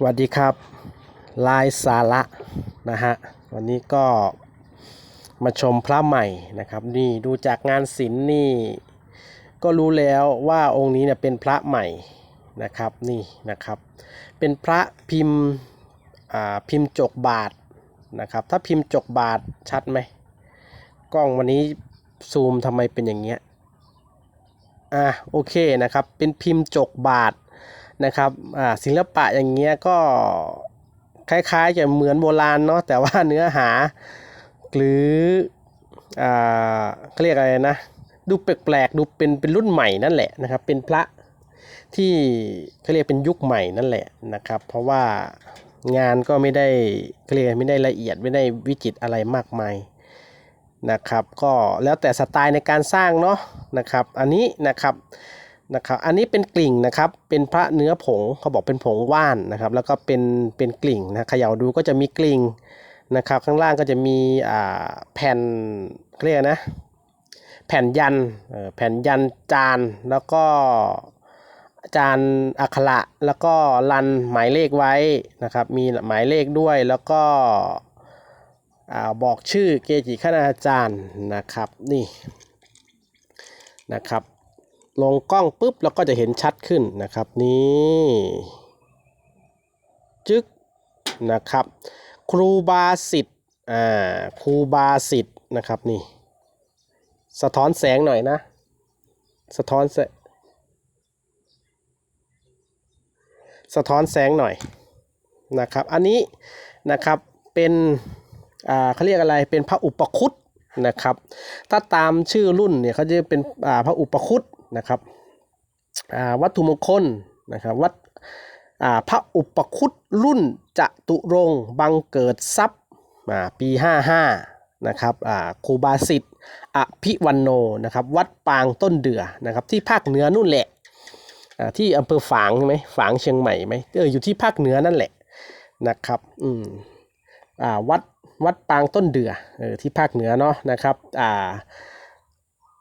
สวัสดีครับ ลายสาระนะฮะวันนี้ก็มาชมพระใหม่นะครับ นี่ดูจากงานศิลป์นี่ ก็รู้แล้วว่าองค์นี้เนี่ยเป็นพระใหม่นะครับนี่นะครับ เป็นพระพิมพ์พิมพ์จกบาทนะครับ ถ้าพิมพ์จกบาทชัดไหมกล้องวันนี้ซูมทำไมเป็นอย่างเงี้ยอะโอเคนะครับ เป็นพิมพ์จกบาท นะครับศิลปะอย่างเงี้ยก็คล้ายๆจะเหมือนโบราณเนาะแต่ว่าเนื้อหา หรือเขาเรียกอะไรนะ ดูแปลกๆดูเป็นเป็นรุ่นใหม่นั่นแหละนะครับ เป็นพระที่เขาเรียกเป็นยุคใหม่นั่นแหละนะครับ เพราะว่างานก็ไม่ได้เขาเรียกไม่ได้ละเอียดไม่ได้วิจิตอะไรมากมายนะครับ ก็แล้วแต่สไตล์ในการสร้างเนาะนะครับ อันนี้นะครับ นะครับอันนี้เป็นกลิ่งนะครับเป็นพระเนื้อผงเขาบอกเป็นผงว่านนะครับ แล้วก็เป็นเป็นกลิ่งนะเขย่าดูก็จะมีกลิ่งนะครับข้างล่างก็จะมีอ่าแผ่นเรียกนะแผ่นยันแผ่นยันจานแล้วก็จานอักขระแล้วก็รันหมายเลขไว้นะครับมีหมายเลขด้วยแล้วก็อ่าบอกชื่อเกจิคณาจารย์นะครับนี่นะครับ ลงกล้องปุ๊บเราก็จะเห็นชัดขึ้นนะครับนี่จึ๊กนะครับ ครูบาสิทธิ์อ่าครูบาสิทธิ์นะครับนี่ สะท้อนแสงหน่อยนะ สะท้อนแสสะท้อนแสงหน่อยนะครับ อันนี้นะครับเป็นอ่าเขาเรียกอะไรเป็นพระอุปคุตนะครับ ถ้าตามชื่อรุ่นเนี่ยเขาจะเป็นอ่าพระอุปคุต นะครับวัตถุมงคลนะครับวัดพระอุปคุตรุ่นจตุรงบังเกิดทรัพย์อ่าปี 55นะครับครูบาสิทธิ์อภิวันโนนะครับวัดปางต้นเดือนะครับที่ภาคเหนือนู่นแหละที่อำเภอฝางใช่ไหมฝางเชียงใหม่ไหมเอออยู่ที่ภาคเหนือนั่นแหละนะครับอืมอ่าวัดวัดปางต้นเดือเออที่ภาคเหนือเนาะนะครับอ่า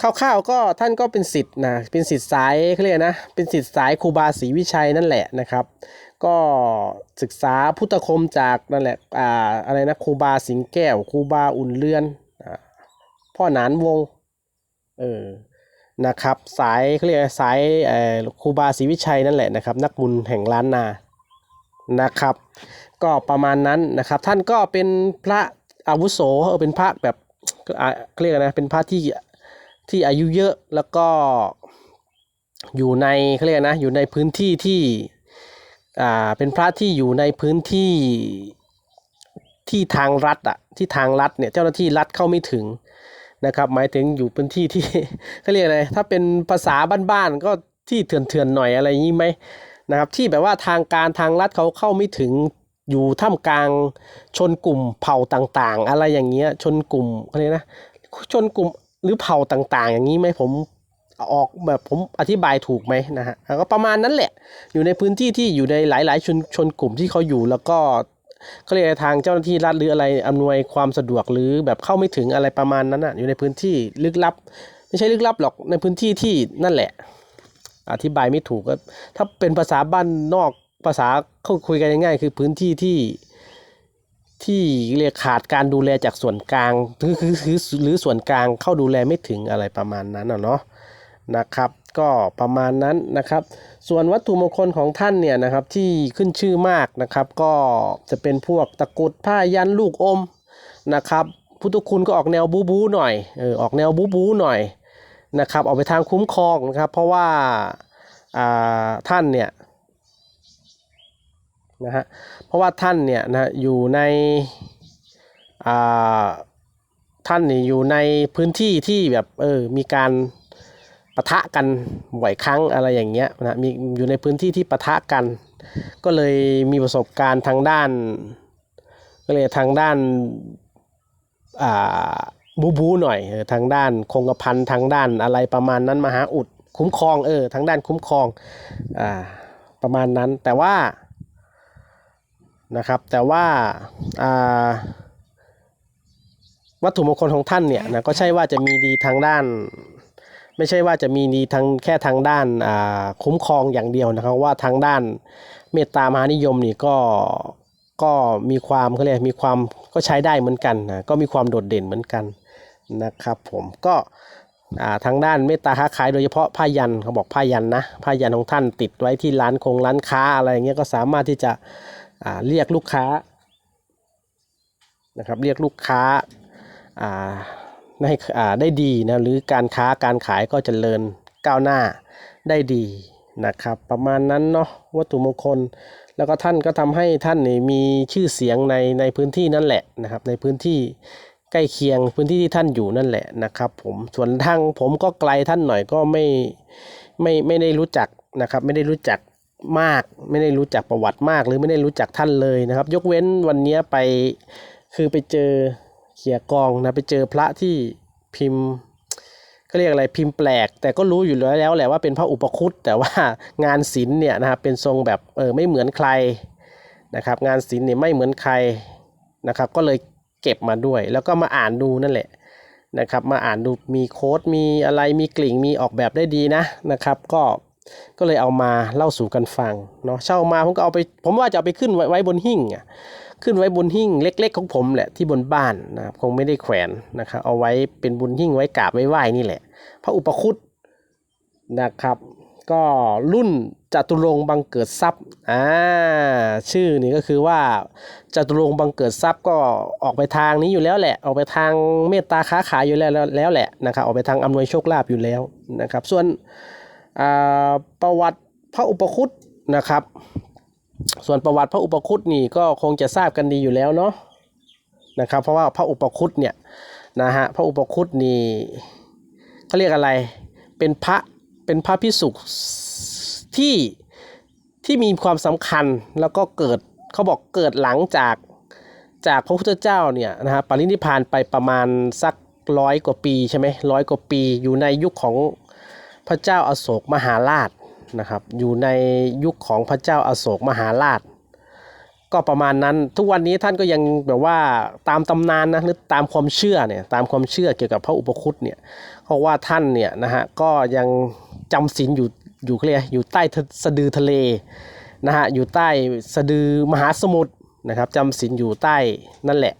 คร่าวๆก็ท่านก็เป็นสิทธิ์นะเป็นสิทธิ์สายเขาเรียกนะเป็นสิทธิ์สายครูบาศรีวิชัยนั่นแหละนะครับ ก็ศึกษาพุทธคมจากนั่นแหละอ่าอะไรนะครูบาสิงแก้วครูบาอุ่นเรือนอพ่อหนานวงเออนะครับสายเขาเรียกสายเอ่อครูบาศรีวิชัยนั่นแหละนะครับ นักบุญแห่งล้านนานะครับ ก็ประมาณนั้นนะครับ ท่านก็เป็นพระอาวุโสเออเป็นพระแบบเขาเรียกนะเป็นพระที่ ที่อายุเยอะแล้วก็อยู่ในเขาเรียกนะอยู่ในพื้นที่ที่อ่าเป็นพระที่อยู่ในพื้นที่ที่ทางรัฐอะที่ทางรัฐเนี่ยเจ้าหน้าที่รัฐเข้าไม่ถึงนะครับ หมายถึงอยู่พื้นที่ที่เขาเรียกอะไรถ้าเป็นภาษาบ้านๆก็ที่เถื่อนๆหน่อยอะไรอย่างนี้ไหมนะครับ ที่แบบว่าทางการทางรัฐเขาเข้าไม่ถึงอยู่ท่ามกลางชนกลุ่มเผ่าต่างๆ อะไรอย่างเงี้ยชนกลุ่มอะไรนะชนกลุ่ม หรือเผ่าต่างๆ อย่างนี้ไหมผมออกแบบผมอธิบายถูกไหมนะฮะก็ประมาณนั้นแหละ อยู่ในพื้นที่ที่อยู่ในหลาย ๆ ชนชนกลุ่มที่เขาอยู่แล้วก็เขาเรียกทางเจ้าหน้าที่รัฐหรืออะไรอำนวยความสะดวกหรือแบบเข้าไม่ถึงอะไรประมาณนั้นอะอยู่ในพื้นที่ลึกลับ ไม่ใช่ลึกลับหรอกในพื้นที่ที่นั่นแหละ อธิบายไม่ถูกก็ถ้าเป็นภาษาบ้านนอกภาษาเขาคุยกันง่ายๆคือพื้นที่ที่ ที่เรียกขาดการดูแลจากส่วนกลางคือคือคือหรือส่วนกลางเข้าดูแลไม่ถึงอะไรประมาณนั้นเนาะนะครับ ก็ประมาณนั้นนะครับ ส่วนวัตถุมงคลของท่านเนี่ยนะครับที่ขึ้นชื่อมากนะครับ ก็จะเป็นพวกตะกุดผ้ายันลูกอมนะครับพุทธคุณก็ออกแนวบูบูหน่อยเออออกแนวบูบูหน่อยนะครับออกไปทางคุ้มครองนะครับ เพราะว่าท่านเนี่ย นะฮะเพราะว่าท่านเนี่ยนะอยู่ในท่านนี่อยู่ในพื้นที่ที่แบบเออมีการปะทะกันบ่อยครั้งอะไรอย่างเงี้ยนะมีอยู่ในพื้นที่ที่ปะทะกัน ก็เลยมีประสบการณ์ทางด้าน ก็เลยทางด้านอ่าบูบูหน่อยทางด้านคงกระพันทางด้านอะไรประมาณนั้นมหาอุดคุ้มครองเออทางด้านคุ้มครองอ่าประมาณนั้นแต่ว่า นะครับ แต่ว่าาวัตถุมงคลของท่านเนี่ยนะก็ใช่ว่าจะมีดีทางด้าน ไม่ใช่ว่าจะมีดีทางแค่ทางด้านาคุ้มครองอย่างเดียวนะครับว่าทางด้านเมตตามหานิยมนี่ก็ก็มีความเขาเรียกมีความก็ใช้ได้เหมือนกันนะก็มีความโดดเด่นเหมือนกันนะครับ ผมก็ทางด้านเมตตาค้าขายโดยเฉพาะผ้ายันเขาบอกผ้ายันนะผ้ายันของท่านติดไว้ที่ร้านคงร้านค้าอะไรเงี้ยก็สามารถที่จะ เรียกลูกค้านะครับเรียกลูกค้าได้ได้ดีนะหรือการค้าการขายก็เจริญก้าวหน้าได้ดีนะครับ ประมาณนั้นเนาะวัตถุมงคล แล้วก็ท่านก็ทำให้ท่านนี่มีชื่อเสียงในในพื้นที่นั่นแหละนะครับในพื้นที่ใกล้เคียงพื้นที่ที่ท่านอยู่นั่นแหละนะครับผมส่วนทางผมก็ไกลท่านหน่อยก็ไม่ไม่ไม่ได้รู้จักนะครับ ไม่ได้รู้จัก มาก ไม่ได้รู้จักประวัติมาก หรือไม่ได้รู้จักท่านเลยนะครับ ยกเว้นวันนี้ไปคือไปเจอเขียกองนะไปเจอพระที่พิมพ์เขาเรียกอะไรพิมพ์แปลก แต่ก็รู้อยู่แล้วแหละว่าเป็นพระอุปคุตแต่ว่างานศิลป์เนี่ยนะครับเป็นทรงแบบเออไม่เหมือนใครนะครับ งานศิลป์เนี่ยไม่เหมือนใครนะครับ ก็เลยเก็บมาด้วย แล้วก็มาอ่านดูนั่นแหละนะครับ มาอ่านดูมีโค้ดมีอะไรมีกลิ่งมีออกแบบได้ดีนะนะครับ ก็ ก็เลยเอามาเล่าสู่กันฟังเนาะเช่ามาผมก็เอาไปผมว่าจะเอาไปขึ้นไว้ไวบนหิ้งอะขึ้นไว้บนหิ้งเล็ก ๆ ของผมแหละที่บนบ้านนะครับคงไม่ได้แขวนนะครับเอาไว้เป็นบนหิ้งไว้กราบไว้ไหว้นี่แหละ พระอุปคุตนะครับ ก็รุ่นจตุรงบังเกิดทรัพย์อ่าชื่อนี่ก็คือว่าจตุรงบังเกิดทรัพย์ก็ออกไปทางนี้อยู่แล้วแหละ ออกไปทางเมตตาค้าขายอยู่แล้วแล้วแหละนะครับออกไปทางอำนวยโชคลาภอยู่แล้วนะครับ ส่วน ประวัติพระอุปคุตนะครับ ส่วนประวัติพระอุปคุตนี่ก็คงจะทราบกันดีอยู่แล้วเนาะนะครับเพราะว่าพระอุปคุตเนี่ยนะฮะพระอุปคุตนี่เขาเรียกอะไรเป็นพระเป็นพระพิสุที่ที่มีความสำคัญแล้วก็เกิดเขาบอกเกิดหลังจากจากพระพุทธเจ้าเนี่ยนะฮะปรินิพพานไปประมาณสักร้อยกว่าปีใช่ไหมร้อยกว่าปีอยู่ในยุคของ พระเจ้าอาโศกมหาราชนะครับ อยู่ในยุคของพระเจ้าอาโศกมหาราช ก็ประมาณนั้นทุกวันนี้ท่านก็ยังแบบว่าตามตำนานนะหรือตามความเชื่อเนี่ยตามความเชื่อเกี่ยวกับพระอุปคุตเนี่ยเพราะว่าท่านเนี่ยนะฮะก็ยังจำศีลอยู่อยู่เรียอยู่ใต้สะดือทะเลนะฮะอยู่ใต้สะดือมหาสมุทรนะครับจำศีลอยู่ใต้นั่นแหละ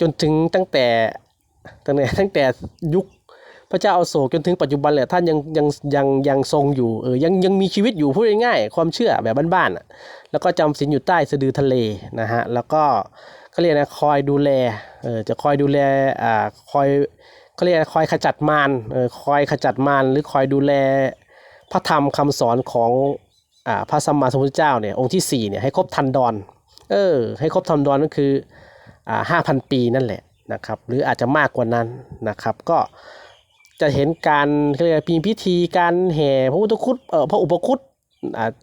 จนถึงตั้งแต่ตั้งแต่ตั้งแต่ยุค พระเจ้าอาโศกจนถึงปัจจุบันแหละท่านยังยังยังยังทรงอยู่เออยังยังมีชีวิตอยู่พูดง่ายๆความเชื่อแบบบ้านๆแล้วก็จำศีลอยู่ใต้สะดือทะเลนะฮะแล้วก็เขาเรียกนะคอยดูแลเออจะคอยดูแลอ่าคอยเขาเรียกคอยขจัดมารเออคอยขจัดมารหรือคอยดูแลพระธรรมคำสอนของอ่าพระสัมมาสัมพุทธเจ้าเนี่ยองค์ที่สี่เนี่ยให้ครบทันดรเออให้ครบทันดรก็คืออ่าห้าพันปีนั่นแหละนะครับหรืออาจจะมากกว่านั้นนะครับก็ จะเห็นการเรียกว่ามีพิธีการแห่พระพุทธคุตเออพระอุปคุต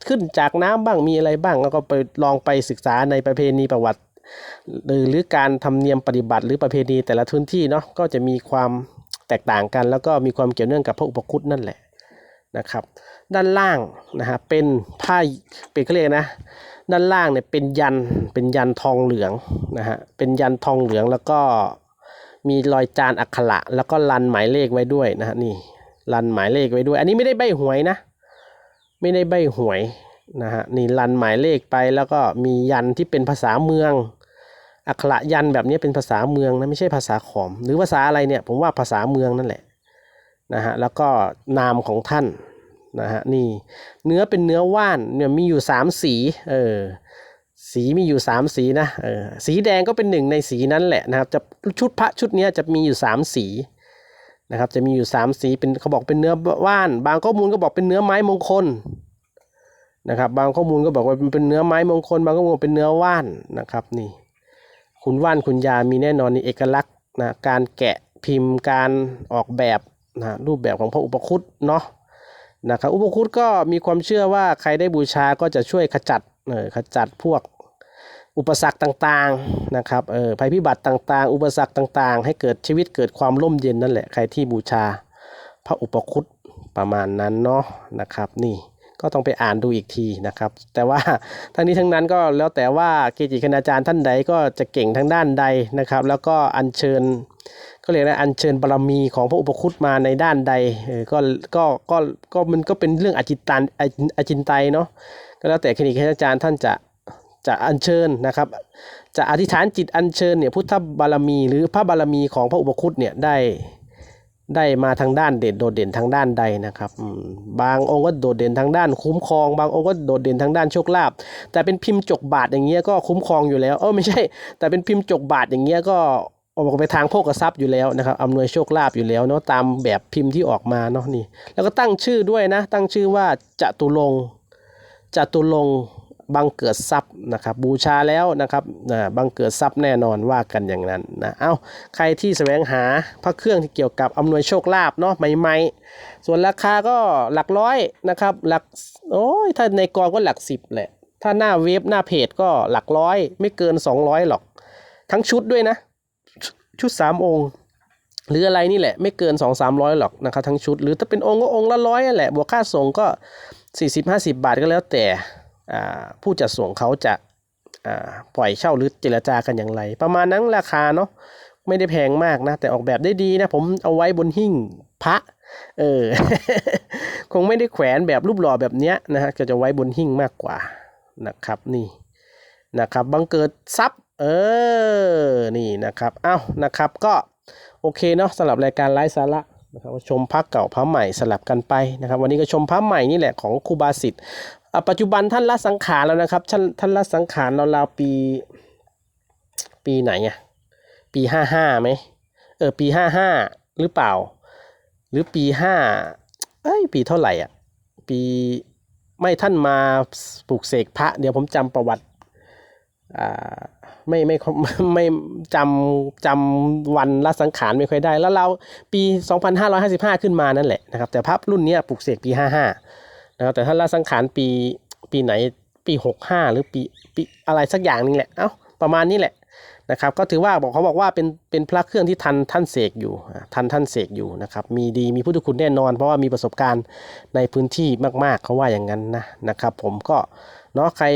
ขึ้นจากน้ำบ้างมีอะไรบ้าง แล้วก็ไปลองไปศึกษาในประเพณีประวัติ หรือหรือการทำเนียมปฏิบัติหรือประเพณีแต่ละพื้นที่เนาะก็จะมีความแตกต่างกัน แล้วก็มีความเกี่ยวเนื่องกับพระอุปคุตนั่นแหละนะครับ ด้านล่างนะฮะเป็นผ้าเป็นเขาเรียกนะด้านล่างเนี่ยเป็นยันเป็นยันทองเหลืองนะฮะเป็นยันทองเหลืองแล้วก็ มีรอยจานอักขระแล้วก็รันหมายเลขไว้ด้วยนะฮะนี่รันหมายเลขไว้ด้วย อันนี้ไม่ได้ใบหวยนะ ไม่ได้ใบหวยนะฮะนี่รันหมายเลขไปแล้วก็มียันที่เป็นภาษาเมือง อักขระยันแบบนี้เป็นภาษาเมืองนะไม่ใช่ภาษาขอม หรือภาษาอะไรเนี่ยผมว่าภาษาเมืองนั่นแหละนะฮะแล้วก็นามของท่านนะฮะนี่เนื้อเป็นเนื้อว่านเนี่ยมีอยู่สามสีเออ สีมีอยู่สามสีนะเออสีแดงก็เป็นหนึ่งในสีนั้นแหละนะครับจะชุดพระชุดนี้จะมีอยู่สามสีนะครับจะมีอยู่สามสีเป็นเขาบอกเป็นเนื้อว่าน บางข้อมูลก็บอกเป็นเนื้อไม้มงคลนะครับบางข้อมูลก็บอกว่าเป็นเนื้อไม้มงคล บางข้อมูลเป็นเนื้อว่านนะครับนี่คุณว่านคุณยามีแน่นอนนี่เอกลักษณ์นะการแกะพิมพ์การออกแบบนะรูปแบบของพระอุปคุตเนาะนะครับอุปคุตก็มีความเชื่อว่าใครได้บูชาก็จะช่วยขจัดเออขจัดพวก อุปสรรคต่างๆนะครับเออภัยพิบัติต่างๆ อุปสรรคต่างๆ ให้เกิดชีวิตเกิดความร่มเย็นนั่นแหละใครที่บูชา พระอุปคุตประมาณนั้นเนาะนะครับ นี่ก็ต้องไปอ่านดูอีกทีนะครับ แต่ว่าทั้งนี้ทั้งนั้นก็แล้วแต่ว่าเกจิคณาจารย์ท่านใดก็จะเก่งทางด้านใดนะครับ แล้วก็อัญเชิญก็เรียกว่าอัญเชิญบารมีของพระอุปคุตมาในด้านใดก็ก็ก็ก็มันก็เป็นเรื่องอจินตันอจินอจินไตเนาะก็แล้วแต่เกจิคณาจารย์ท่านจะ จะอัญเชิญนะครับ จะอธิษฐานจิตอัญเชิญเนี่ยพุทธบารมี หรือพระบารมีของพระอุปคุตเนี่ยได้ได้มาทางด้านเด่นโดดเด่นทางด้านใดนะครับบางองค์ก็โดดเด่นทางด้าน คุ้มครอง บางองค์ก็โดดเด่นทางด้านโชคลาภแต่เป็นพิมพ์จกบาทอย่างเงี้ยก็คุ้มครองอยู่แล้วเออไม่ใช่ แต่เป็นพิมพ์จกบาทอย่างเงี้ยก็ออกไปทางโภกทรัพย์อยู่แล้วนะครับอำนวยโชคลาภอยู่แล้วเนาะตามแบบพิมพ์ที่ออกมาเนาะนี่ แล้วก็ตั้งชื่อด้วยนะ ตั้งชื่อว่าจตุรงจตุรง บังเกิดทรัพย์นะครับบูชาแล้วนะครับบังเกิดทรัพย์แน่นอนว่ากันอย่างนั้นนะเอาใครที่แสวงหาพระเครื่องที่เกี่ยวกับอำนวยโชคลาภเนาะใหม่ๆ ส่วนราคาก็หลักร้อยนะครับหลักโอ้ยถ้าในกองก็หลักสิบแหละถ้าหน้าเว็บหน้าเพจก็หลักร้อย ไม่เกิน 200 หรอก ทั้งชุดด้วยนะ ชุดสามองค์ หรืออะไรนี่แหละไม่เกิน 2 3 0 0 หรอกนะครับทั้งชุด หรือถ้าเป็นองค์ก็องค์ละร้อยนั่แหละบวกค่าส่งก็ 40 50 บาทก็แล้วแต่ ผู้จัดส่งเขาจะปล่อยเช่าหรือเจรจากันอย่างไร ประมาณนั้นราคาเนาะไม่ได้แพงมากนะ แต่ออกแบบได้ดีนะ ผมเอาไว้บนหิ้งพระเออ คงไม่ได้แขวนแบบรูปหล่อแบบเนี้ยนะฮะก็จะไว้บนหิ้งมากกว่านะครับนี่นะครับบังเกิดทรัพย์ เออนี่นะครับเอ้านะครับก็โอเคเนาะสำหรับรายการไลฟ์สาระนะครับชมพระเก่าพระใหม่สลับกันไปนะครับ วันนี้ก็ชมพระใหม่นี่แหละของครูบาสิทธิ์ ปัจจุบันท่านละสังขารแล้วนะครับ ท่านท่านละสังขารเราราวๆปี ปีไหนอะปีห้าห้าไหมเออปีห้าห้าหรือเปล่า หรือปีห้าเอ้ยปีเท่าไหร่อะ ปีไม่ท่านมาปลูกเสกพระ เดี๋ยวผมจำประวัติอ่าไม่ไม่ไม่จำจำวันละสังขารไม่ค่อยได้ แล้วเราปี 2555 ขึ้นมานั่นแหละนะครับ แต่ภาพรุ่นนี้ปลูกเสกปี 55 นะครับแต่ถ้าละสังขารปีปีไหนปีหกห้าหรือปีปีอะไรสักอย่างนึงแหละ เอ้าประมาณนี้แหละนะครับ ก็ถือว่าบอกเขาบอกว่าเป็นเป็นพระเครื่องที่ทันท่านเสกอยู่ทันท่านเสกอยู่นะครับ มีดีมีพุทธคุณแน่นอน เพราะว่ามีประสบการณ์ในพื้นที่มาก ๆเขาว่าอย่างนั้นนะนะครับ ผมก็ เนาะใคร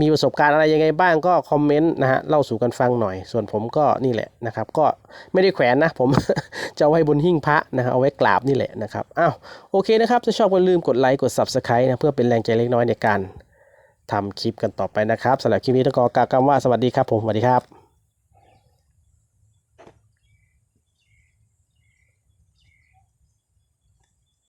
มีประสบการณ์อะไรยังไงบ้างก็คอมเมนต์นะฮะเล่าสู่กันฟังหน่อย ส่วนผมก็นี่แหละนะครับ ก็ไม่ได้แขวนนะผมจะเอาไว้บนหิ้งพระนะฮะเอาไว้กราบนี่แหละนะครับอ้าวโอเคนะครับถ้าชอบก็ลืมกดไลค์กด Subscribe นะเพื่อเป็นแรงใจเล็กน้อยในการทำคลิปกันต่อไปนะครับสำหรับคลิปนี้ต้องขอกล่าวคำว่าสวัสดีครับผมสวัสดีครับ